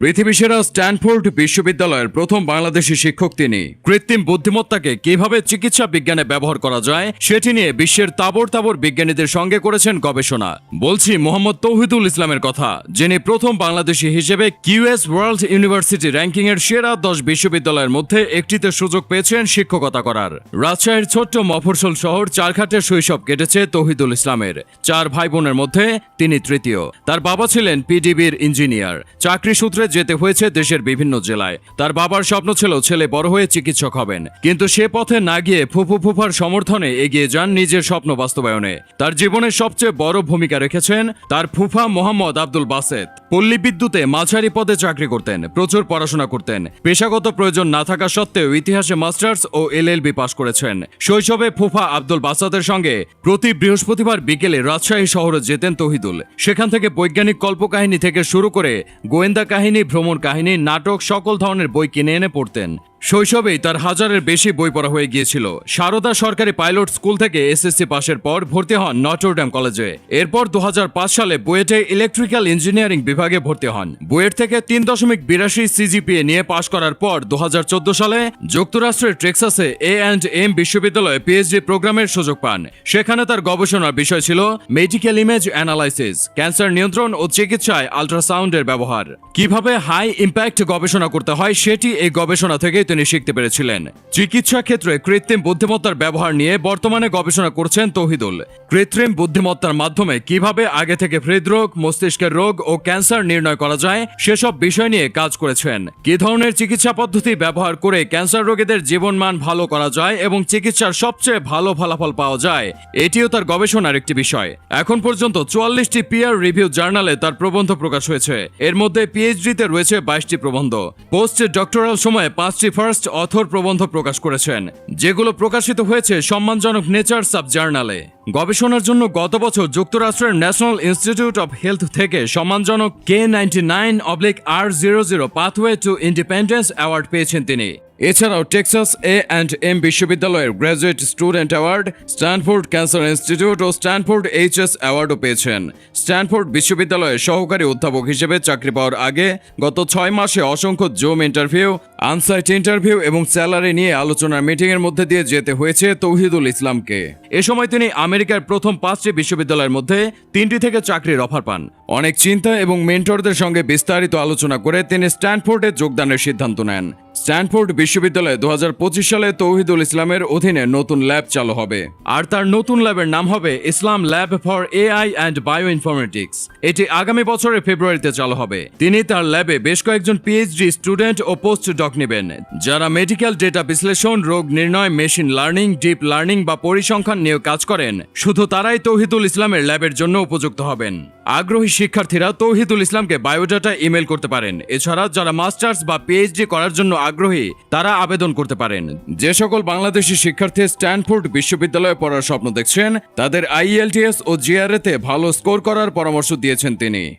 পৃথিবী সেরা স্ট্যানফোর্ড বিশ্ববিদ্যালয়ের প্রথম বাংলাদেশি শিক্ষক তিনি। কৃত্রিম বুদ্ধিমত্তাকে কীভাবে চিকিৎসা বিজ্ঞানে ব্যবহার করা যায়, সেটি নিয়ে বিশ্বের তাবর তাবর বিজ্ঞানীদের সঙ্গে করেছেন গবেষণা। বলছি মোহাম্মদ তৌহিদুল ইসলামের কথা, যিনি প্রথম বাংলাদেশি হিসেবে কিউএস ওয়ার্ল্ড ইউনিভার্সিটি র্যাঙ্কিং এর সেরা দশ বিশ্ববিদ্যালয়ের মধ্যে একটিতে সুযোগ পেয়েছেন শিক্ষকতা করার। রাজশাহীর ছোট্ট মফরসল শহর চারঘাটের শৈশব কেটেছে তৌহিদুল ইসলামের। চার ভাই বোনের মধ্যে তিনি তৃতীয়। তার বাবা ছিলেন পিডিবির ইঞ্জিনিয়ার। চাকরি সূত্রে যেতে হয়েছে দেশের বিভিন্ন জেলায়। তার বাবার স্বপ্ন ছিল ছেলে বড় হয়ে চিকিৎসক হবেন। কিন্তু সে পথে না গিয়ে ফুফু ফুফার সমর্থনে এগিয়ে যান নিজের স্বপ্ন বাস্তবায়নে। তার জীবনের সবচেয়ে বড় ভূমিকা রেখেছেন তার ফুফা মোহাম্মদ আব্দুল বাসেত পল্লী বিদ্যুতে মাঝারি পদে চাকরি করতেন, প্রচুর পড়াশোনা করতেন। পেশাগত প্রয়োজন না থাকা সত্ত্বেও ইতিহাসে মাস্টার্স ও এলএলবি পাশ করেছেন। শৈশবে ফুফা আব্দুল বাসাদের সঙ্গে প্রতি বৃহস্পতিবার বিকেলে রাজশাহী শহরে যেতেন তহিদুল। সেখান থেকে বৈজ্ঞানিক কল্পকাহিনী থেকে শুরু করে গোয়েন্দা কাহিনী ভ্রমণ কাহিনী নাটক সকল ধরনের বই কিনে এনে পড়তেন। শৈশবেই তার হাজারের বেশি বই পড়া হয়ে গিয়েছিল। সারদা সরকারি পাইলট স্কুল থেকে এসএসসি পাশের পর ভর্তি হন নটরডেম কলেজে। এরপর দু হাজার পাঁচ সালে বুয়েটে ইলেকট্রিক্যাল ইঞ্জিনিয়ারিং বিভাগে ভর্তি হন। বুয়েট থেকে তিন দশমিক বিরাশি সিজিপিএ নিয়ে পাশ করার পর দুহাজার চোদ্দ সালে যুক্তরাষ্ট্রের টেক্সাসে এ অ্যান্ড এম বিশ্ববিদ্যালয়ে পিএইচডি প্রোগ্রামের সুযোগ পান। সেখানে তার গবেষণার বিষয় ছিল মেডিকেল ইমেজ অ্যানালাইসিস, ক্যান্সার নিয়ন্ত্রণ ও চিকিৎসায় আল্ট্রাসাউন্ডের ব্যবহার। কীভাবে হাই ইম্প্যাক্ট গবেষণা করতে হয় সেটি এই গবেষণা থেকে তিনি শিখতে পেরেছিলেন। চিকিৎসা ক্ষেত্রে কৃত্রিম বুদ্ধিমত্তার ব্যবহার নিয়ে বর্তমানে গবেষণা করছেন তৌহিদুল। কৃত্রিম বুদ্ধিমত্তার মাধ্যমে কীভাবে আগে থেকে হৃদরোগ, মস্তিষ্কের রোগ ও ক্যান্সার নির্ণয় করা যায়, সেসব বিষয় নিয়ে কাজ করেছেন। কি ধরনের চিকিৎসা পদ্ধতি ব্যবহার করে ক্যান্সার রোগীদের জীবনমান ভালো করা যায় এবং চিকিৎসার সবচেয়ে ভালো ফলাফল পাওয়া যায়, এটিও তার গবেষণার একটি বিষয়। এখন পর্যন্ত চুয়াল্লিশটি পিয়ার রিভিউ জার্নালে তার প্রবন্ধ প্রকাশ হয়েছে। এর মধ্যে পিএইচডিতে রয়েছে বাইশটি প্রবন্ধ। পোস্ট ডক্টরাল সময়ে পাঁচটি ফার্স্ট অথর প্রবন্ধ প্রকাশ করেছেন, যেগুলো প্রকাশিত হয়েছে সম্মানজনক নেচার সাব জার্নালে গবেষণার জন্য গত বছর যুক্তরাষ্ট্রের ন্যাশনাল ইনস্টিটিউট অব হেলথ থেকে সম্মানজনক K ninety nine oblique R zero zero pathway to independence award পেয়েছেন তিনি। এছাড়াও টেক্সাস এ অ্যান্ড এম বিশ্ববিদ্যালয়ের graduate student award Stanford cancer institute ও স্ট্যানফোর্ড এইচএস অ্যাওয়ার্ডও পেয়েছেন। স্ট্যানফোর্ড বিশ্ববিদ্যালয়ে সহকারী অধ্যাপক হিসেবে চাকরি পাওয়ার আগে গত ছয় মাসে অসংখ্য জুম ইন্টারভিউ, আনসাইট ইন্টারভিউ এবং স্যালারি নিয়ে আলোচনার মিটিংয়ের মধ্যে দিয়ে যেতে হয়েছে তৌহিদুল ইসলামকে। এ সময় তিনি আমেরিকার প্রথম পাঁচটি বিশ্ববিদ্যালয়ের মধ্যে তিনটি থেকে চাকরির অফার পান। অনেক চিন্তা এবং মেন্টরদের সঙ্গে বিস্তারিত আলোচনা করে তিনি স্ট্যানফোর্ডে যোগদানের সিদ্ধান্ত নেন। স্ট্যানফোর্ড বিশ্ববিদ্যালয়ে দু হাজার পঁচিশ সালে তৌহিদুল ইসলামের অধীনে নতুন ল্যাব চালু হবে। আর তার নতুন ল্যাবের নাম হবে Islam lab for AI and bioinformatics এটি আগামী বছরের ফেব্রুয়ারিতে চালু হবে। তিনি তার ল্যাবে বেশ কয়েকজন পিএইচডি স্টুডেন্ট ও পোস্ট ডক নেবেন, যারা মেডিকেল ডেটা বিশ্লেষণ, রোগ নির্ণয়, মেশিন লার্নিং, ডিপ লার্নিং বা পরিসংখ্যান নিয়ে কাজ করেন। শুধু তারাই তৌহিদুল ইসলামের ল্যাবের জন্য উপযুক্ত হবেন। আগ্রহী শিক্ষার্থীরা তৌহিদুল ইসলামকে বায়োডাটা ইমেল করতে পারেন। এছাড়া যারা মাস্টার্স বা পিএইচডি করার জন্য আগ্রহী, তারা আবেদন করতে পারেন। যে সকল বাংলাদেশি শিক্ষার্থী স্ট্যানফোর্ড বিশ্ববিদ্যালয়ে পড়ার স্বপ্ন দেখছেন, তাদের আইএলটিএস ও জিআরএতে ভালো স্কোর করার পরামর্শ দিয়েছেন তিনি।